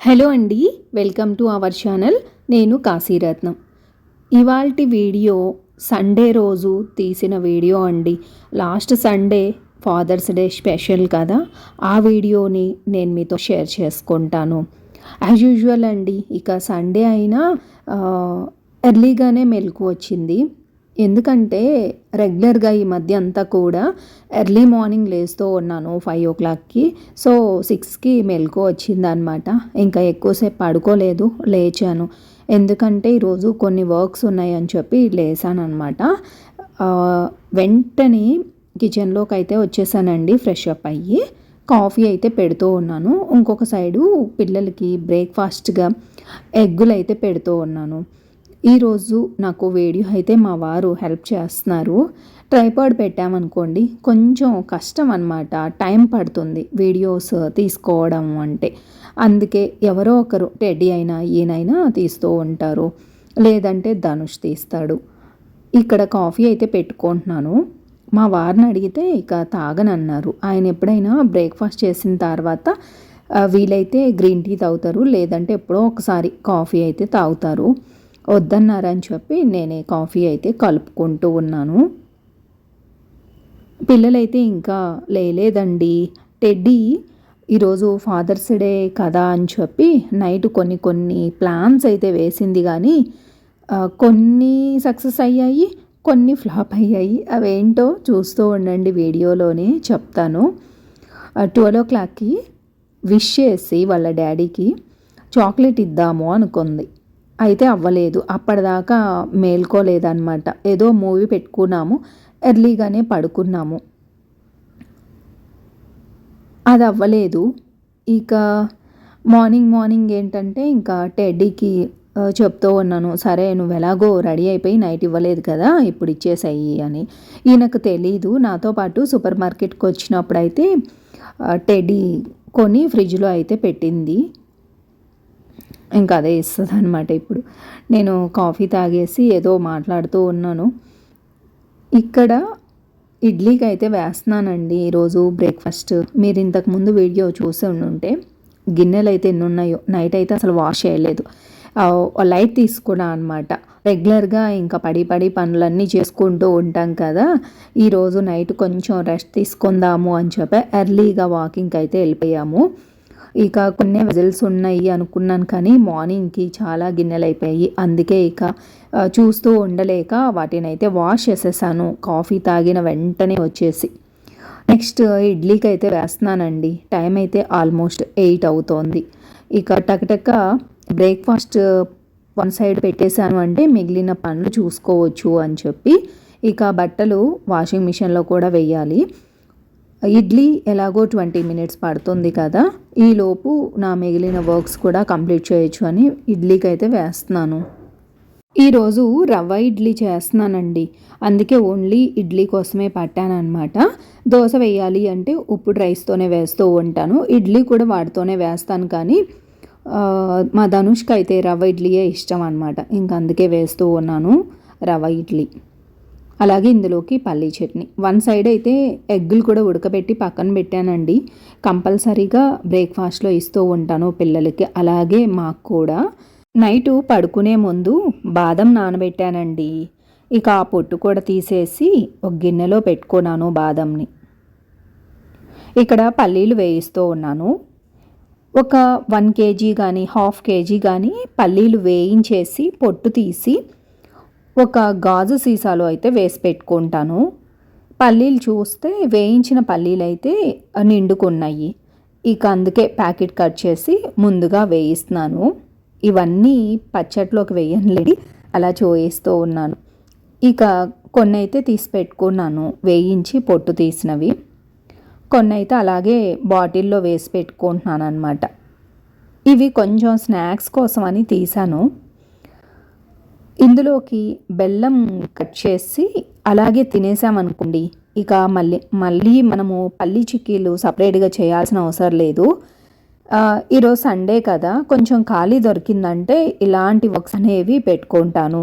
Hello అండి welcome to our channel. నేను కాశీరత్నం ఇవాల్టి వీడియో సండే రోజు తీసిన వీడియో అండి. Last Sunday father's day special కదా. ఆ వీడియోని నేను మీతో షేర్ చేసుకుంటాను. యాజ్ యూజువల్ అండి ఇక సండే అయినా ఎర్లీగానే మెలకు వచ్చింది. ఎందుకంటే రెగ్యులర్గా ఈ మధ్య అంతా కూడా ఎర్లీ మార్నింగ్ లేస్తూ ఉన్నాను ఫైవ్ ఓ క్లాక్కి. సో సిక్స్కి మెలకు వచ్చిందనమాట ఇంకా ఎక్కువసేపు పడుకోలేదు లేచాను. ఎందుకంటే ఈరోజు కొన్ని వర్క్స్ ఉన్నాయని చెప్పి లేసాను అనమాట వెంటనే కిచెన్లోకి అయితే వచ్చేసానండి ఫ్రెష్ అప్ అయ్యి. కాఫీ అయితే పెడుతూ ఉన్నాను. ఇంకొక సైడు పిల్లలకి బ్రేక్ఫాస్ట్గా ఎగ్గులు అయితే పెడుతూ ఉన్నాను. ఈరోజు నాకు వీడియో అయితే మా వారు హెల్ప్ చేస్తున్నారు. ట్రైపాడ్ పెట్టామనుకోండి కొంచెం కష్టం అనమాట టైం పడుతుంది వీడియోస్ తీసుకోవడం అంటే. అందుకే ఎవరో ఒకరు టెడ్డీ అయినా ఈయనైనా తీస్తూ ఉంటారు. లేదంటే ధనుష్ తీస్తాడు. ఇక్కడ కాఫీ అయితే పెట్టుకుంటున్నాను. మా వారిని అడిగితే ఇక తాగనన్నారు. ఆయన ఎప్పుడైనా బ్రేక్ఫాస్ట్ చేసిన తర్వాత వీలైతే గ్రీన్ టీ తాగుతారు. లేదంటే ఎప్పుడో ఒకసారి కాఫీ అయితే తాగుతారు. వద్దన్నారని చెప్పి నేనే కాఫీ అయితే కలుపుకుంటూ ఉన్నాను. పిల్లలైతే ఇంకా లేలేదండి. టెడ్డీ ఈరోజు ఫాదర్స్ డే కదా అని చెప్పి నైట్ కొన్ని కొన్ని ప్లాన్స్ అయితే వేసింది కానీ కొన్ని సక్సెస్ అయ్యాయి కొన్ని ఫ్లాప్ అయ్యాయి. అవేంటో చూస్తూ ఉండండి వీడియోలోనే చెప్తాను. ట్వెల్వ్ ఓ క్లాక్కి విష్ చేసి వాళ్ళ డాడీకి చాక్లెట్ ఇద్దాము అనుకుంది. అయితే అవ్వలేదు. అప్పటిదాకా మేల్కోలేదన్నమాట. ఏదో మూవీ పెట్టుకున్నాము. ఎర్లీగానే పడుకున్నాము. అది అవ్వలేదు. ఇక మార్నింగ్ మార్నింగ్ ఏంటంటే ఇంకా టెడ్డీకి చెప్తూ ఉన్నాను సరే నువ్వు ఎలాగో రెడీ అయిపోయి నైట్ ఇవ్వలేదు కదా ఇప్పుడు ఇచ్చేసాయి అని. ఈయనకు తెలీదు. నాతో పాటు సూపర్ మార్కెట్కి వచ్చినప్పుడు అయితే టెడ్డీ కొని ఫ్రిడ్జ్లో అయితే పెట్టింది. ఇంకా అదే ఇస్తుంది అనమాట ఇప్పుడు. నేను కాఫీ తాగేసి ఏదో మాట్లాడుతూ ఉన్నాను. ఇక్కడ ఇడ్లీకి అయితే వేస్తున్నానండి ఈరోజు బ్రేక్ఫాస్ట్. మీరు ఇంతకుముందు వీడియో చూసి ఉంటే గిన్నెలు అయితే ఎన్ని ఉన్నాయో నైట్ అయితే అసలు వాష్ చేయలేదు. లైట్ తీసుకున్నా అనమాట రెగ్యులర్గా ఇంకా పడి పడి పనులన్నీ చేసుకుంటూ ఉంటాం కదా. ఈరోజు నైట్ కొంచెం రెస్ట్ తీసుకుందాము అని చెప్పి ఎర్లీగా వాకింగ్కి అయితే వెళ్ళిపోయాము. ఇక కొన్ని వెజల్స్ ఉన్నాయి అనుకున్నాను కానీ మార్నింగ్కి చాలా గిన్నెలు అయిపోయాయి అందుకే ఇక చూస్తూ ఉండలేక వాటిని అయితే వాష్ చేసేసాను. కాఫీ తాగిన వెంటనే వచ్చేసి. నెక్స్ట్ ఇడ్లీకి అయితే వేస్తున్నానండి. టైం అయితే ఆల్మోస్ట్ ఎయిట్ అవుతోంది. ఇక టకటక బ్రేక్ఫాస్ట్ వన్ సైడ్ పెట్టేశాను అంటే మిగిలిన పనులు చూసుకోవచ్చు అని చెప్పి ఇక బట్టలు వాషింగ్ మిషన్లో కూడా వెయ్యాలి ఇడ్లీ ఎలాగో ట్వంటీ మినిట్స్ పడుతుంది కదా. ఈలోపు నా మిగిలిన వర్క్స్ కూడా కంప్లీట్ చేయొచ్చు అని ఇడ్లీకి అయితే వేస్తున్నాను ఈరోజు రవ్వ ఇడ్లీ చేస్తున్నానండి. అందుకే ఓన్లీ ఇడ్లీ కోసమే పట్టానమాట దోశ వేయాలి అంటే ఉప్పుడు రైస్తోనే వేస్తూ ఉంటాను. ఇడ్లీ కూడా వాటితోనే వేస్తాను కానీ మా ధనుష్కి అయితే రవ్వ ఇడ్లీయే ఇష్టం అనమాట ఇంక అందుకే వేస్తూ ఉన్నాను రవ్వ ఇడ్లీ. అలాగే ఇందులోకి పల్లీ చట్నీ. వన్ సైడ్ అయితే ఎగ్గులు కూడా ఉడకబెట్టి పక్కన పెట్టానండి. కంపల్సరీగా బ్రేక్ఫాస్ట్లో ఇస్తూ ఉంటాను పిల్లలకి. అలాగే మాకు కూడా నైటు పడుకునే ముందు బాదం నానబెట్టానండి. ఇక ఆ పొట్టు కూడా తీసేసి ఒక గిన్నెలో పెట్టుకున్నాను బాదంని. ఇక్కడ పల్లీలు వేయిస్తూ ఉన్నాను. ఒక వన్ కేజీ కానీ హాఫ్ కేజీ కానీ పల్లీలు వేయించేసి పొట్టు తీసి ఒక గాజు సీసాలో అయితే వేసి పెట్టుకుంటాను. పల్లీలు చూస్తే వేయించిన పల్లీలు అయితే నిండుకున్నాయి. ఇక అందుకే ప్యాకెట్ కట్ చేసి ముందుగా వేయిస్తున్నాను. ఇవన్నీ పచ్చట్లోకి వేయనులేడి అలా చూయిస్తూ ఉన్నాను. ఇక కొన్ని అయితే తీసి పెట్టుకున్నాను వేయించి పొట్టు తీసినవి. కొన్ని అయితే అలాగే బాటిల్లో వేసి పెట్టుకుంటున్నాను అనమాట ఇవి కొంచెం స్నాక్స్ కోసం అని తీసాను ఇందులోకి బెల్లం కట్ చేసి అలాగే తినేసామనుకోండి ఇక మళ్ళీ మళ్ళీ మనము పల్లి చిక్కీలు సపరేట్గా చేయాల్సిన అవసరం లేదు. ఈరోజు సండే కదా కొంచెం ఖాళీ దొరికిందంటే ఇలాంటి వర్క్స్ అనేవి పెట్టుకుంటాను.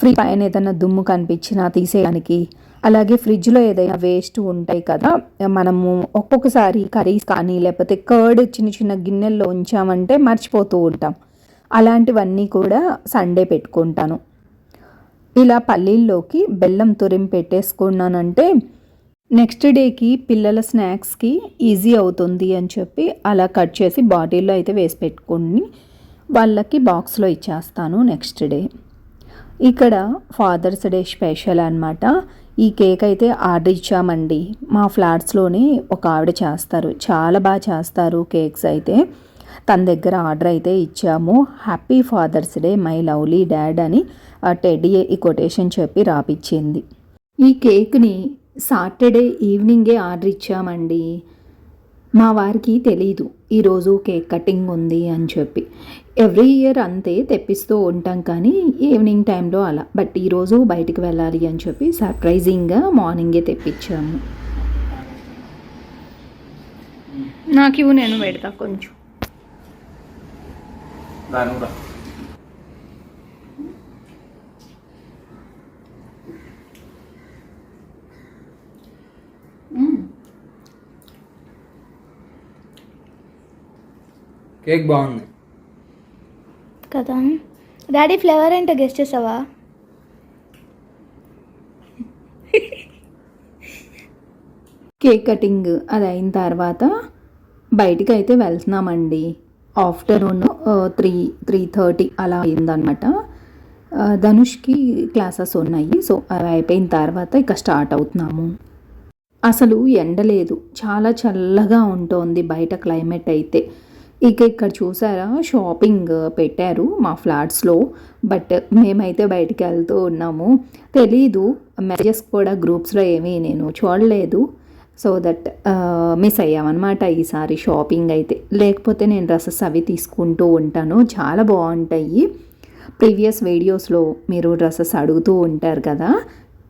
ఫ్రీ పైన ఏదైనా దుమ్ము కనిపించినా తీసేయడానికి అలాగే ఫ్రిడ్జ్లో ఏదైనా వేస్ట్ ఉంటాయి కదా మనము ఒక్కొక్కసారి కర్రీస్ కానీ లేకపోతే కర్డ్ చిన్న చిన్న గిన్నెల్లో ఉంచామంటే మర్చిపోతూ ఉంటాం. అలాంటివన్నీ కూడా సండే పెట్టుకుంటాను. ఇలా పల్లీల్లోకి బెల్లం తురిం పెట్టేసుకున్నానంటే నెక్స్ట్ డేకి పిల్లల స్నాక్స్కి ఈజీ అవుతుంది అని చెప్పి అలా కట్ చేసి బాటిల్లో అయితే వేసి పెట్టుకుని వాళ్ళకి బాక్స్లో ఇచ్చేస్తాను నెక్స్ట్ డే. ఇక్కడ ఫాదర్స్ డే స్పెషల్ అనమాట ఈ కేక్ అయితే ఆర్డర్ ఇచ్చామండి. మా ఫ్లాట్స్లోనే ఒక ఆవిడ చేస్తారు. చాలా బాగా చేస్తారు కేక్స్ అయితే. తన దగ్గర ఆర్డర్ అయితే ఇచ్చాము. Happy father's day my lovely dad అని టెడ్డీ ఈ కొటేషన్ చెప్పి రాపిచ్చింది. ఈ కేక్ని సాటర్డే ఈవినింగే ఆర్డర్ ఇచ్చామండి. మా వారికి తెలీదు ఈరోజు కేక్ కటింగ్ ఉంది అని చెప్పి. ఎవ్రీ ఇయర్ అంతే తెప్పిస్తూ ఉంటాం కానీ ఈవినింగ్ టైంలో అలా. బట్ ఈరోజు బయటికి వెళ్ళాలి అని చెప్పి సర్ప్రైజింగ్గా మార్నింగే తెప్పించాము నాకు ఇవ్వు నేను పెడతా కొంచెం. కేక్ బాగుంది. కదా? డాడీ ఫ్లేవర్ ఏంటో గెస్ట్ చేసావా? కేక్ కటింగ్ అది అయిన తర్వాత బయటికి అయితే వెళ్తున్నామండి. ఆఫ్టర్నూన్ త్రీ త్రీ థర్టీ అలా అయిందనమాట ధనుష్కి క్లాసెస్ ఉన్నాయి. సో అవి అయిపోయిన తర్వాత ఇక స్టార్ట్ అవుతున్నాము. అసలు ఎండ లేదు. చాలా చల్లగా ఉంటుంది బయట క్లైమేట్ అయితే. ఇక ఇక్కడ చూసారా? షాపింగ్ పెట్టారు మా ఫ్లాట్స్లో. బట్ మేమైతే బయటికి వెళ్తూ ఉన్నాము. తెలీదు. మెసేజెస్ కూడా గ్రూప్స్లో ఏమీ నేను చూడలేదు. సో దట్ మిస్ uh, అయ్యామన్నమాట ఈసారి షాపింగ్ అయితే. లేకపోతే నేను డ్రెస్సెస్ అవి తీసుకుంటూ ఉంటాను. చాలా బాగుంటాయి. ప్రీవియస్ వీడియోస్లో మీరు డ్రెస్సెస్ అడుగుతూ ఉంటారు కదా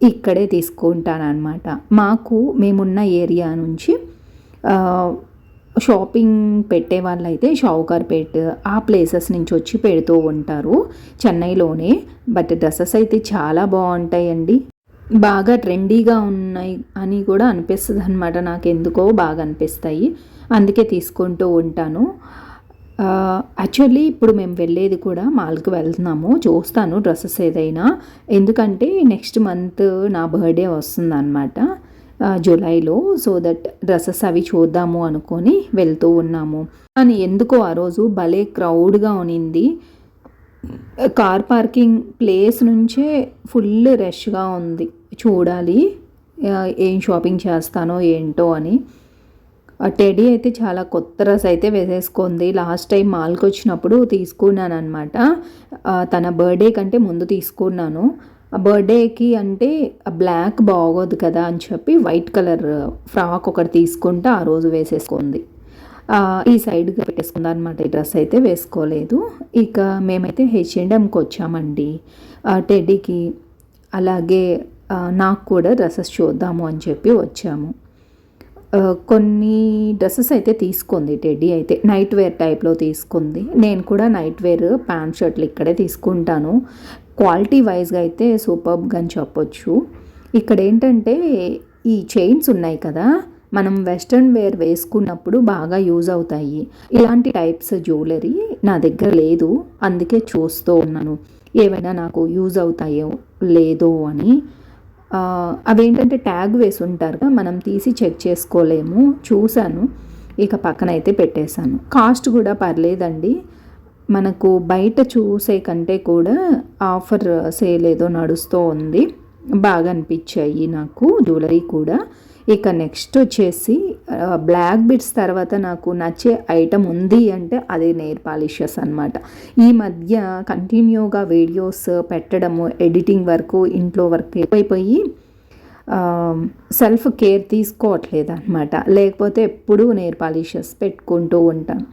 ఇక్కడే తీసుకుంటానమాట మాకు మేమున్న ఏరియా నుంచి షాపింగ్ పెట్టే వాళ్ళైతే షావుకార్పేట్ ఆ ప్లేసెస్ నుంచి వచ్చి పెడుతూ ఉంటారు చెన్నైలోనే. బట్ డ్రెస్సెస్ అయితే చాలా బాగుంటాయండి. బాగా ట్రెండీగా ఉన్నాయి అని కూడా అనిపిస్తుంది అనమాట నాకు ఎందుకో బాగా అనిపిస్తాయి. అందుకే తీసుకుంటూ ఉంటాను. యాక్చువల్లీ ఇప్పుడు మేము వెళ్ళేది కూడా మాల్కి వెళ్తున్నాము. చూస్తాను డ్రెస్సెస్ ఏదైనా. ఎందుకంటే నెక్స్ట్ మంత్ నా బర్త్డే వస్తుందన్నమాట జూలైలో. సో దట్ డ్రెస్సెస్ అవి చూద్దాము అనుకొని వెళ్తూ ఉన్నాము. కానీ ఎందుకో ఆ రోజు భలే క్రౌడ్గా ఉనింది కార్ పార్కింగ్ ప్లేస్ నుంచే ఫుల్ రష్గా ఉంది. చూడాలి. ఏం షాపింగ్ చేస్తానో ఏంటో అని. ఆ టెడీ అయితే చాలా కొత్త డ్రెస్ అయితే వేసేసుకుంది. లాస్ట్ టైం మాల్కి వచ్చినప్పుడు తీసుకున్నాను అనమాట తన బర్త్డే కంటే ముందు తీసుకున్నాను. ఆ బర్త్డేకి అంటే బ్లాక్ బాగోదు కదా అని చెప్పి వైట్ కలర్ ఫ్రాక్ ఒకటి తీసుకుంటే ఆ రోజు వేసేసుకుంది. ఈ సైడ్గా పెట్టేసుకుందాం అనమాట ఈ డ్రెస్ అయితే వేసుకోలేదు. ఇక మేమైతే H&M హెచ్ఎండ్ఎంకి వచ్చామండి. టెడ్డీకి అలాగే నాకు కూడా డ్రెస్సెస్ చూద్దాము అని చెప్పి వచ్చాము. కొన్ని డ్రెస్సెస్ అయితే తీసుకుంది టెడ్డీ అయితే. నైట్ వేర్ టైప్లో తీసుకుంది. నేను కూడా నైట్ వేర్ ప్యాంట్ షర్ట్లు ఇక్కడే తీసుకుంటాను. క్వాలిటీ వైజ్గా అయితే సూపర్గా అని చెప్పొచ్చు. ఇక్కడ ఏంటంటే ఈ చైన్స్ ఉన్నాయి కదా మనం వెస్ట్రన్ వేర్ వేసుకున్నప్పుడు బాగా యూజ్ అవుతాయి. ఇలాంటి టైప్స్ జ్యువెలరీ నా దగ్గర లేదు. అందుకే చూస్తూ ఉన్నాను. ఏవైనా నాకు యూజ్ అవుతాయో లేదో అని. అవేంటంటే ట్యాగ్ వేసి ఉంటారుగా మనం తీసి చెక్ చేసుకోలేము. చూశాను. ఇక పక్కన అయితే పెట్టేశాను. కాస్ట్ కూడా పర్లేదండి. మనకు బయట చూసే కంటే కూడా ఆఫర్ సేల్ ఏదో నడుస్తూ ఉంది. బాగా అనిపించాయి నాకు జ్యువెలరీ కూడా. ఇక నెక్స్ట్ వచ్చేసి బ్లాక్ బిట్స్ తర్వాత నాకు నచ్చే ఐటమ్ ఉంది అంటే అది నెయిల్ పాలిషెస్ అనమాట ఈ మధ్య కంటిన్యూగా వీడియోస్ పెట్టడము ఎడిటింగ్ వర్క్ ఇంట్లో వర్క్ ఎక్కువైపోయి సెల్ఫ్ కేర్ తీసుకోవట్లేదు అనమాట లేకపోతే ఎప్పుడూ నెయిల్ పాలిషెస్ పెట్టుకుంటూ ఉంటాను.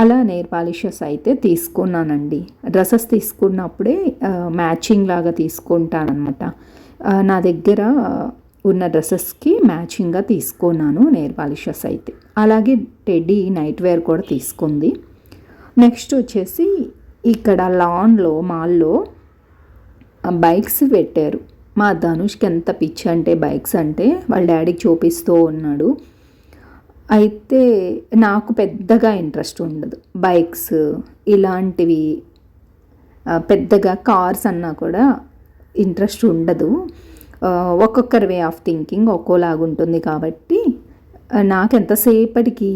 అలా నెయిల్ పాలిషెస్ అయితే తీసుకున్నానండి. డ్రెస్సెస్ తీసుకున్నప్పుడే మ్యాచింగ్ లాగా తీసుకుంటానమాట నా దగ్గర ఉన్న డ్రెస్సెస్కి మ్యాచింగ్గా తీసుకున్నాను నేర్ పాలిషెస్ అయితే. అలాగే టెడ్డీ నైట్ వేర్ కూడా తీసుకుంది. నెక్స్ట్ వచ్చేసి ఇక్కడ లాన్లో మాల్లో బైక్స్ పెట్టారు. మా ధనుష్కి ఎంత పిచ్చి అంటే బైక్స్ అంటే వాళ్ళ డాడీకి చూపిస్తూ ఉన్నాడు. అయితే నాకు పెద్దగా ఇంట్రెస్ట్ ఉండదు. బైక్స్ ఇలాంటివి పెద్దగా కార్స్ అన్నా కూడా ఇంట్రెస్ట్ ఉండదు. ఒక్కొక్కరి వే ఆఫ్ థింకింగ్ ఒక్కోలాగా ఉంటుంది కాబట్టి నాకు ఎంతసేపటికి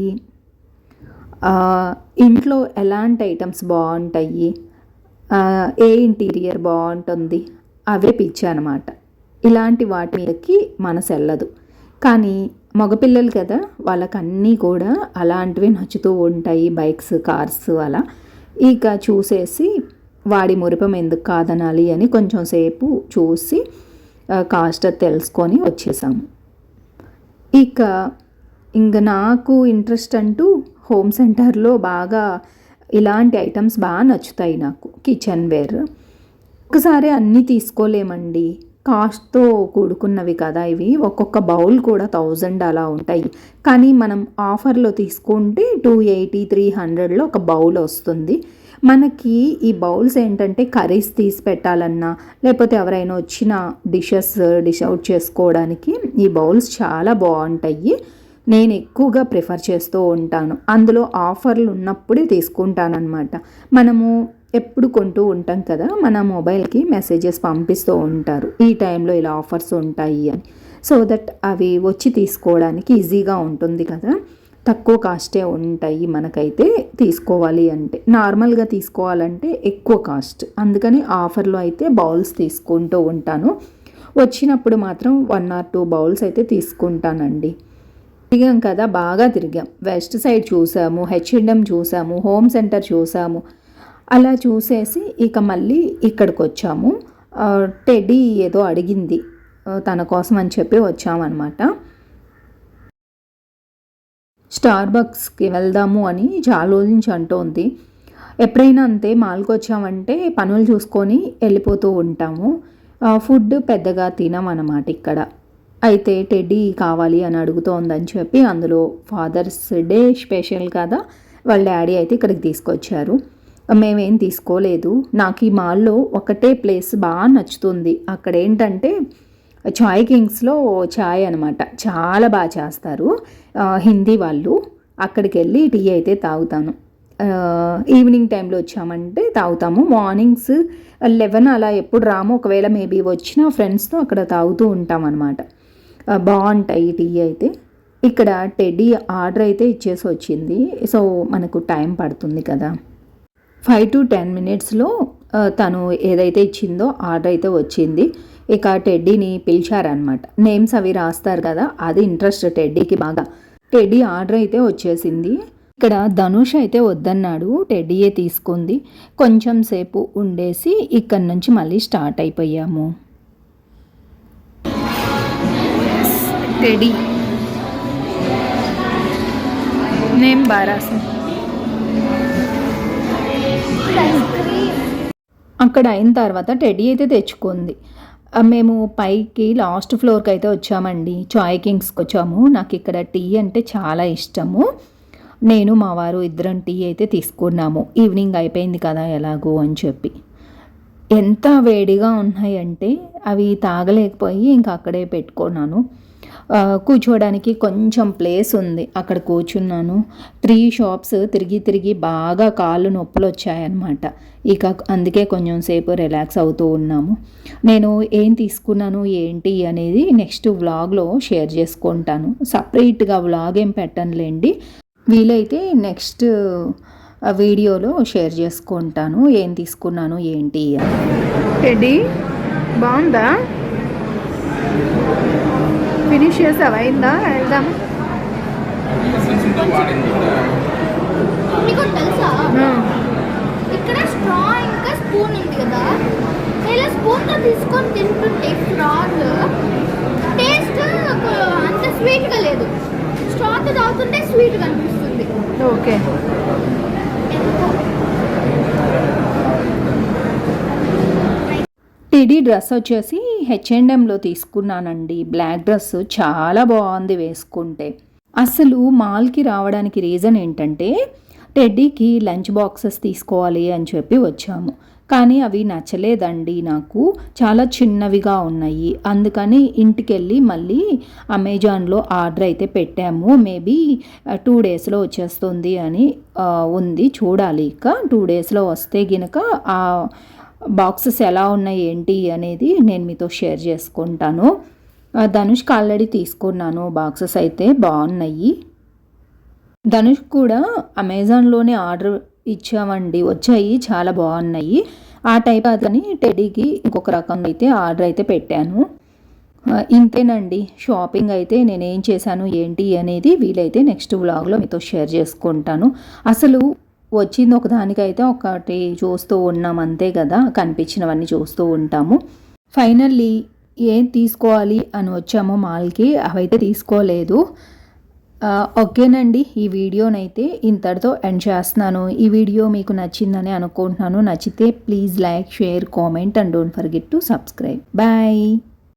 ఇంట్లో ఎలాంటి ఐటమ్స్ బాగుంటాయి ఏ ఇంటీరియర్ బాగుంటుంది అవే పిచ్చి అనమాట ఇలాంటి వాటి మీదకి మనసు వెళ్ళదు కానీ మగపిల్లలు కదా వాళ్ళకన్నీ కూడా అలాంటివి నచ్చుతూ ఉంటాయి బైక్స్ కార్స్ అలా. ఇక చూసేసి వాడి మురిపం ఎందుకు కాదనాలి అని కొంచెం సేపు చూసి కాస్ట్ అది తెలుసుకొని వచ్చేసాము. ఇక ఇంక నాకు ఇంట్రెస్ట్ అంటూ హోమ్ సెంటర్లో బాగా ఇలాంటి ఐటమ్స్ బాగా నచ్చుతాయి నాకు. కిచెన్ వేర్ ఒకసారి అన్నీ తీసుకోలేమండి. కాస్ట్తో కూడుకున్నవి కదా ఇవి. ఒక్కొక్క బౌల్ కూడా థౌజండ్ అలా ఉంటాయి. కానీ మనం ఆఫర్లో తీసుకుంటే టూ ఎయిటీ త్రీ హండ్రెడ్లో ఒక బౌల్ వస్తుంది. మనకి ఈ బౌల్స్ ఏంటంటే కర్రీస్ తీసి పెట్టాలన్నా లేకపోతే ఎవరైనా వచ్చిన డిషెస్ డిష్ అవుట్ చేసుకోవడానికి ఈ బౌల్స్ చాలా బాగుంటాయి. నేను ఎక్కువగా ప్రిఫర్ చేస్తూ ఉంటాను. అందులో ఆఫర్లు ఉన్నప్పుడే తీసుకుంటానన్నమాట. మనము ఎప్పుడు కొంటూ ఉంటాం కదా మన మొబైల్కి మెసేజెస్ పంపిస్తూ ఉంటారు. ఈ టైంలో ఇలా ఆఫర్స్ ఉంటాయి అని. సో దట్ అవి వచ్చి తీసుకోవడానికి ఈజీగా ఉంటుంది కదా. తక్కువ కాస్టే ఉంటాయి మనకైతే తీసుకోవాలి అంటే. నార్మల్గా తీసుకోవాలంటే ఎక్కువ కాస్ట్. అందుకని ఆఫర్లో అయితే బౌల్స్ తీసుకుంటూ ఉంటాను. వచ్చినప్పుడు మాత్రం వన్ ఆర్ టూ బౌల్స్ అయితే తీసుకుంటానండి. తిరిగాం కదా బాగా తిరిగాం. వెస్ట్ సైడ్ చూసాము హెచ్ఎండ్ఎం చూసాము హోమ్ సెంటర్ చూసాము. అలా చూసేసి ఇక మళ్ళీ ఇక్కడికి వచ్చాము టెడీ ఏదో అడిగింది తన కోసం అని చెప్పి వచ్చామన్నమాట. స్టార్ బక్స్కి వెళ్దాము అని చాలా రోజుల నుంచి అంటోంది. ఎప్పుడైనా అంతే మాల్కి వచ్చామంటే పనులు చూసుకొని వెళ్ళిపోతూ ఉంటాము. ఫుడ్ పెద్దగా తినమన్నమాట ఇక్కడ. అయితే టెడ్డీ కావాలి అని అడుగుతోందని చెప్పి అందులో ఫాదర్స్ డే స్పెషల్ కదా వాళ్ళ డాడీ అయితే ఇక్కడికి తీసుకొచ్చారు. మేమేం తీసుకోలేదు. నాకు ఈ మాల్లో ఒకటే ప్లేస్ బాగా నచ్చుతుంది. అక్కడ ఏంటంటే చాయ్ కింగ్స్లో చాయ్ అనమాట చాలా బాగా చేస్తారు. హిందీ వాళ్ళు. అక్కడికి వెళ్ళి టీ అయితే తాగుతాను. ఈవినింగ్ టైంలో వచ్చామంటే తాగుతాము. మార్నింగ్స్ లెవెన్ అలా ఎప్పుడు రాము. ఒకవేళ మేబీ వచ్చిన ఫ్రెండ్స్తో అక్కడ తాగుతూ ఉంటాం అనమాట బాగుంటాయి టీ అయితే. ఇక్కడ టెడ్డీ ఆర్డర్ అయితే ఇచ్చేసి వచ్చింది. సో మనకు టైం పడుతుంది కదా. ఫైవ్ టు టెన్ మినిట్స్లో తను ఏదైతే ఇచ్చిందో ఆర్డర్ అయితే వచ్చింది. ఇక టెడ్డీని పిలిచారనమాట నేమ్స్ అవి రాస్తారు కదా అది ఇంట్రెస్ట్ టెడ్డీకి బాగా. టెడ్డీ ఆర్డర్ అయితే వచ్చేసింది. ఇక్కడ ధనుష్ అయితే వద్దన్నాడు టెడ్డీయే తీసుకుంది. కొంచెం సేపు ఉండేసి ఇక్కడి నుంచి మళ్ళీ స్టార్ట్ అయిపోయాము. టెడీ నేమ్ బారాసి అక్కడ అయిన తర్వాత టెడ్డీ అయితే తెచ్చుకుంది. మేము పైకి లాస్ట్ ఫ్లోర్కి అయితే వచ్చామండి. చాయ్ కింగ్స్కి వచ్చాము నాకు ఇక్కడ టీ అంటే చాలా ఇష్టము. నేను మా వారు ఇద్దరం టీ అయితే తీసుకున్నాము. ఈవినింగ్ అయిపోయింది కదా ఎలాగో అని చెప్పి. ఎంత వేడిగా ఉన్నాయంటే అవి తాగలేకపోయి ఇంకా అక్కడే పెట్టుకున్నాను. కూర్చోవడానికి కొంచెం ప్లేస్ ఉంది. అక్కడ కూర్చున్నాను. త్రీ షాప్స్ తిరిగి తిరిగి బాగా కాళ్ళు నొప్పులు వచ్చాయన్నమాట. ఇక అందుకే కొంచెం సేపు రిలాక్స్ అవుతూ ఉన్నాము. నేను ఏం తీసుకున్నాను ఏంటి అనేది నెక్స్ట్ వ్లాగ్లో షేర్ చేసుకుంటాను. సపరేట్గా వ్లాగ్ ఏం పెట్టనులేండి. వీలైతే నెక్స్ట్ వీడియోలో షేర్ చేసుకుంటాను. ఏం తీసుకున్నాను ఏంటి అని. బాగుందా? ఫినిష్ చేసావా? అయిందా? వెళ్దాం. మీకు తెలుసా? ఇక్కడ స్ట్రా ఇంకా స్పూన్ ఉంది కదా. ఇలా స్పూన్తో తీసుకొని తింటుంటే ఫ్రాగ్ టేస్ట్ అంత స్వీట్గా లేదు. స్ట్రా తో తాగుతుంటే స్వీట్గా అనిపిస్తుంది. ఓకే ఎందుకో టిడీ డ్రెస్ వచ్చేసి H&M హెచ్ఎండ్ఎంలో తీసుకున్నానండి. బ్లాక్ డ్రెస్ చాలా బాగుంది వేసుకుంటే. అసలు మాల్కి రావడానికి రీజన్ ఏంటంటే టెడ్డీకి లంచ్ బాక్సెస్ తీసుకోవాలి అని చెప్పి వచ్చాము. కానీ అవి నచ్చలేదండి నాకు. చాలా చిన్నవిగా ఉన్నాయి. అందుకని ఇంటికి వెళ్ళి మళ్ళీ అమెజాన్లో ఆర్డర్ అయితే పెట్టాము. మేబీ టూ డేస్లో వచ్చేస్తుంది అని ఉంది. చూడాలి ఇక. టూ డేస్లో వస్తే గినక ఆ బాక్సెస్ ఎలా ఉన్నాయి ఏంటి అనేది నేను మీతో షేర్ చేసుకుంటాను. ఆ, ధనుష్కి ఆల్రెడీ తీసుకున్నాను బాక్సెస్ అయితే బాగున్నాయి. ధనుష్ కూడా అమెజాన్లోనే ఆర్డర్ ఇచ్చామండి వచ్చాయి చాలా బాగున్నాయి. ఆ టైప్ అతని టెడీకి ఇంకొక రకం అయితే ఆర్డర్ అయితే పెట్టాను. ఇంతేనండి షాపింగ్ అయితే నేనేం చేశాను ఏంటి అనేది వీలైతే నెక్స్ట్ వ్లాగ్లో మీతో షేర్ చేసుకుంటాను. అసలు వచ్చింది ఒకదానికైతే ఒకటి చూస్తూ ఉన్నాం అంతే కదా? కనిపించినవన్నీ చూస్తూ ఉంటాము. ఫైనల్లీ ఏం తీసుకోవాలి అని వచ్చామో మాల్కి అవైతే తీసుకోలేదు. ఓకేనండి ఈ వీడియోనైతే ఇంతటితో ఎండ్ చేస్తున్నాను. ఈ వీడియో మీకు నచ్చిందని అనుకుంటున్నాను. నచ్చితే please like share comment and don't forget to subscribe. Bye!